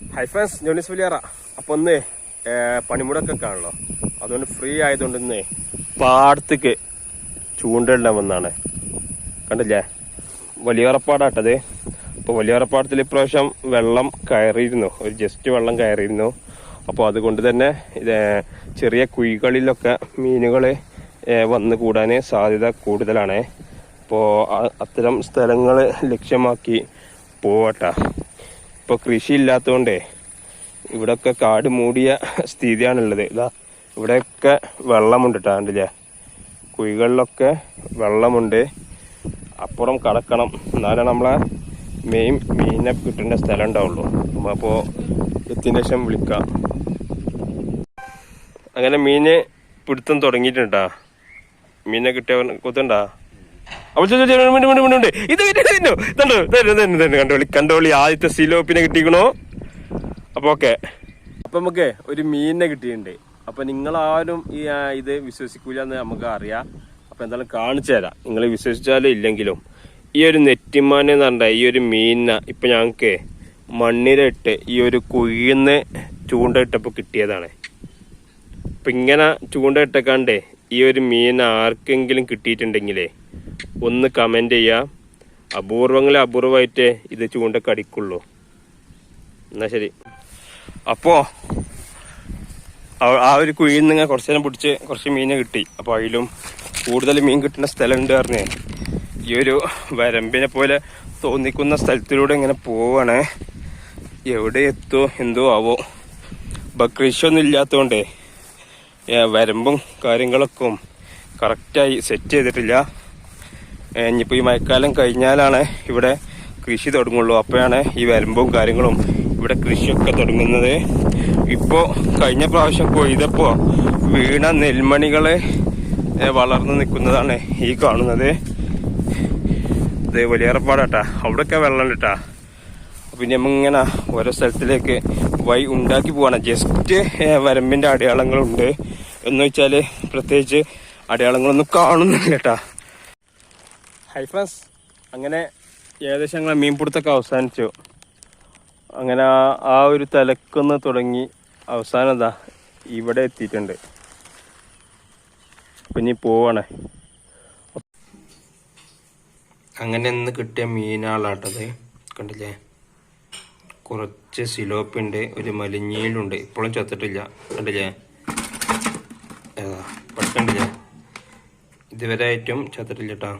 Hi friends Johnis Valiyara അപ്പൊ ഒന്ന് പണിമുടക്കൊക്കെ ആണല്ലോ. അതുകൊണ്ട് ഫ്രീ ആയതുകൊണ്ട് ഇന്ന് പാടത്തേക്ക് ചൂണ്ടയിടാൻ വന്നാണ്. കണ്ടില്ലേ? വലിയറപ്പാടാട്ടത്. അപ്പോൾ വലിയറപ്പാടത്തിൽ ഇപ്രാവശ്യം വെള്ളം കയറിയിരുന്നു. ഒരു ജസ്റ്റ് വെള്ളം കയറിയിരുന്നു. അപ്പോൾ അതുകൊണ്ട് തന്നെ ഇത് ചെറിയ കുഴികളിലൊക്കെ മീനുകൾ വന്ന് കൂടാൻ സാധ്യത കൂടുതലാണ്. അപ്പോൾ അത്തരം സ്ഥലങ്ങൾ ലക്ഷ്യമാക്കി പോവട്ടാ. ഇപ്പോൾ കൃഷി ഇല്ലാത്തതുകൊണ്ടേ ഇവിടെയൊക്കെ കാട് മൂടിയ സ്ഥിതിയാണുള്ളത്. ഇതാ ഇവിടെയൊക്കെ വെള്ളമുണ്ട് കേട്ടോ കണ്ടില്ലേ? കുഴികളിലൊക്കെ വെള്ളമുണ്ട്. അപ്പുറം കടക്കണം. എന്നാലേ നമ്മളെ മെയിൻ മീനെ കിട്ടേണ്ട സ്ഥലം ഉണ്ടാവുള്ളൂ അപ്പോൾ എത്തിയതിന് ശേഷം വിളിക്കാം. അങ്ങനെ മീന് പിടുത്തം തുടങ്ങിയിട്ടുണ്ടാ മീനെ കിട്ടിയ കൊത്തുണ്ടാ അപ്പോൾ. കണ്ടോളി കണ്ടോളി ആദ്യത്തെ സിലോപ്പിനെ കിട്ടിക്കണോ? അപ്പൊ ഓക്കെ. അപ്പൊ നമുക്ക് ഒരു മീനിനെ കിട്ടിയിട്ടുണ്ട്. അപ്പൊ നിങ്ങളാരും ഈ ഇത് വിശ്വസിക്കൂല എന്ന് നമുക്ക് അറിയാം. അപ്പൊ എന്തായാലും കാണിച്ചു തരാം. നിങ്ങൾ വിശ്വസിച്ചാലും ഇല്ലെങ്കിലും. ഈ ഒരു നെറ്റിമാനെ എന്ന് ഈ ഒരു മീനിനെ ഇപ്പൊ ഞങ്ങൾക്ക് മണ്ണിലിട്ട് ഈ ഒരു കുഴിന്ന് ചൂണ്ടയിട്ടപ്പോ കിട്ടിയതാണ്. അപ്പം ഇങ്ങനെ ചൂണ്ടയിട്ടക്കാണ്ടേ ഈ ഒരു മീൻ ആർക്കെങ്കിലും കിട്ടിയിട്ടുണ്ടെങ്കിലേ ഒന്ന് കമന്റ് ചെയ്യുക അപൂർവങ്ങളിൽ അപൂർവമായിട്ടേ ഇത് ചൂണ്ട അടിക്കുള്ളൂ. എന്നാ ശരി. അപ്പോ ആ- ഒരു കുഴിയിൽ നിന്ന് കുറച്ച് നേരം പിടിച്ച് കുറച്ച് മീനെ കിട്ടി. അപ്പോൾ അതിലും കൂടുതൽ മീൻ കിട്ടുന്ന സ്ഥലമുണ്ട് പറഞ്ഞേ. ഈ ഒരു വരമ്പിനെ പോലെ തോന്നിക്കുന്ന സ്ഥലത്തിലൂടെ ഇങ്ങനെ പോവാണ്. എവിടെ എത്തോ എന്തോ ആവോ. ബക്രീഷൊന്നും ഇല്ലാത്തതുകൊണ്ടേ. വരമ്പും കാര്യങ്ങളൊക്കെ കറക്റ്റായി സെറ്റ് ചെയ്തിട്ടില്ല. ഇനിയിപ്പോൾ ഇനിയിപ്പോ ഈ മഴക്കാലം കഴിഞ്ഞാലാണ് ഇവിടെ കൃഷി തുടങ്ങുള്ളൂ. അപ്പോഴാണ് ഈ വരമ്പും കാര്യങ്ങളും ഇവിടെ കൃഷിയൊക്കെ തുടങ്ങുന്നത്. ഇപ്പോൾ കഴിഞ്ഞ പ്രാവശ്യം കൊയ്തപ്പോൾ വീണ നെൽമണികൾ ഏ, വളർന്നു നിൽക്കുന്നതാണ് ഈ കാണുന്നത്. ഇത് വലിയറപ്പാടാട്ടാ അവിടെയൊക്കെ വെള്ളം കിട്ടാ പിന്നെ നമ്മളിങ്ങനെ ഓരോ സ്ഥലത്തിലേക്ക് വൈ ഉണ്ടാക്കി പോവാണ്. ജസ്റ്റ് വരമ്പിന്റെ അടയാളങ്ങളുണ്ട്. എന്ന് വെച്ചാൽ പ്രത്യേകിച്ച് അടയാളങ്ങളൊന്നും കാണുന്നില്ല കേട്ടാ. ഹൈ ഫ്രണ്ട്സ് അങ്ങനെ ഏകദേശം ഞങ്ങളെ മീൻപിടുത്തൊക്കെ അവസാനിച്ചു. അങ്ങനെ ആ- ആ ഒരു തലക്കൊന്ന് തുടങ്ങി അവസാനം എന്താ ഇവിടെ എത്തിയിട്ടുണ്ട്. അപ്പൊ ഇനി പോവാണ്. അങ്ങനെ ഇന്ന് കിട്ടിയ മീനാളാട്ടത് കണ്ടില്ലേ? കുറച്ച് സിലോപ്പുണ്ട് ഒരു മലിഞ്ഞീലുണ്ട്. ഇപ്പോഴും ചത്തിട്ടില്ല. കണ്ടില്ലേ? പെട്ടെന്നില്ലേ ഇതുവരെ ആയിട്ടും ചത്തിട്ടില്ല കേട്ടോ